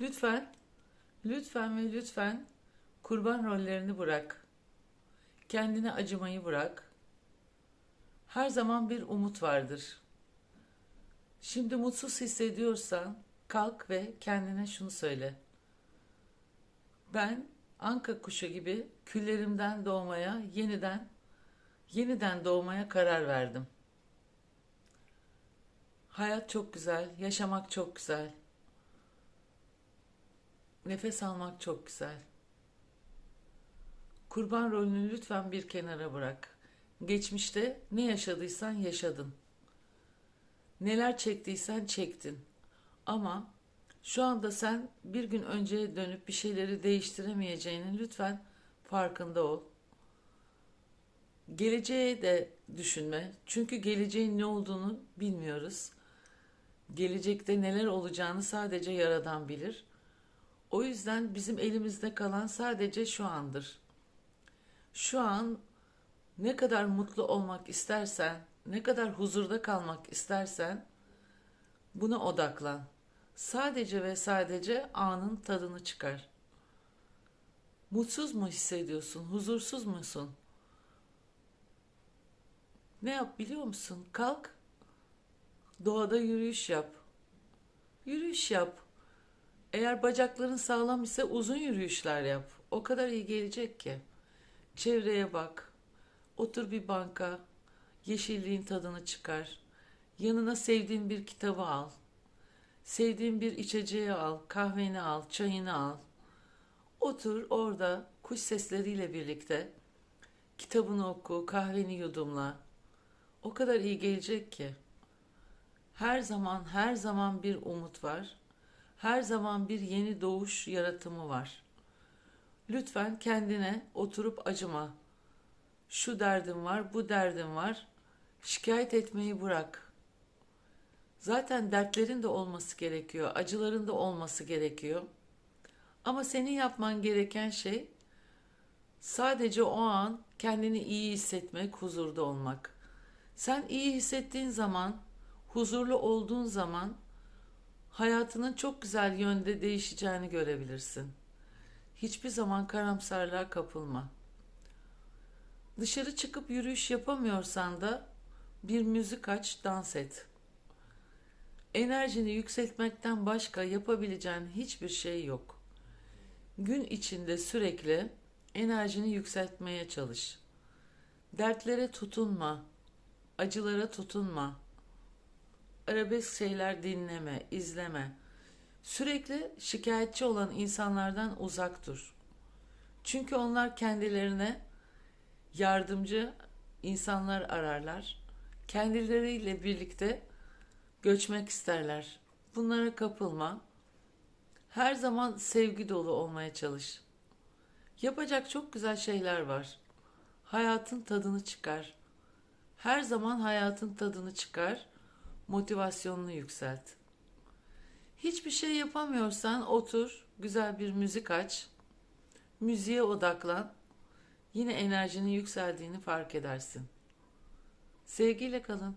Lütfen, lütfen ve lütfen kurban rollerini bırak. Kendine acımayı bırak. Her zaman bir umut vardır. Şimdi mutsuz hissediyorsan kalk ve kendine şunu söyle. Ben anka kuşu gibi küllerimden doğmaya, yeniden yeniden doğmaya karar verdim. Hayat çok güzel, yaşamak çok güzel. Nefes almak çok güzel. Kurban rolünü lütfen bir kenara bırak. Geçmişte ne yaşadıysan yaşadın. Neler çektiysen çektin. Ama şu anda sen bir gün önceye dönüp bir şeyleri değiştiremeyeceğinin lütfen farkında ol. Geleceğe de düşünme. Çünkü geleceğin ne olduğunu bilmiyoruz. Gelecekte neler olacağını sadece Yaradan bilir. O yüzden bizim elimizde kalan sadece şu andır. Şu an ne kadar mutlu olmak istersen, ne kadar huzurda kalmak istersen buna odaklan. Sadece ve sadece anın tadını çıkar. Mutsuz mu hissediyorsun? Huzursuz musun? Ne yap biliyor musun? Kalk. Doğada yürüyüş yap. Yürüyüş yap. Eğer bacakların sağlam ise uzun yürüyüşler yap. O kadar iyi gelecek ki. Çevreye bak. Otur bir banka. Yeşilliğin tadını çıkar. Yanına sevdiğin bir kitabı al. Sevdiğin bir içeceği al. Kahveni al. Çayını al. Otur orada kuş sesleriyle birlikte. Kitabını oku. Kahveni yudumla. O kadar iyi gelecek ki. Her zaman her zaman bir umut var. Her zaman bir yeni doğuş yaratımı var. Lütfen kendine oturup acıma. Şu derdim var, bu derdim var. Şikayet etmeyi bırak. Zaten dertlerin de olması gerekiyor, acıların da olması gerekiyor. Ama senin yapman gereken şey sadece o an kendini iyi hissetmek, huzurda olmak. Sen iyi hissettiğin zaman, huzurlu olduğun zaman hayatının çok güzel yönde değişeceğini görebilirsin. Hiçbir zaman karamsarlığa kapılma. Dışarı çıkıp yürüyüş yapamıyorsan da bir müzik aç, dans et. Enerjini yükseltmekten başka yapabileceğin hiçbir şey yok. Gün içinde sürekli enerjini yükseltmeye çalış. Dertlere tutunma, acılara tutunma. Arabesk şeyler dinleme, izleme. Sürekli şikayetçi olan insanlardan uzak dur. Çünkü onlar kendilerine yardımcı insanlar ararlar. Kendileriyle birlikte göçmek isterler. Bunlara kapılma. Her zaman sevgi dolu olmaya çalış. Yapacak çok güzel şeyler var. Hayatın tadını çıkar. Her zaman hayatın tadını çıkar. Motivasyonunu yükselt. Hiçbir şey yapamıyorsan otur, güzel bir müzik aç. Müziğe odaklan. Yine enerjinin yükseldiğini fark edersin. Sevgiyle kalın.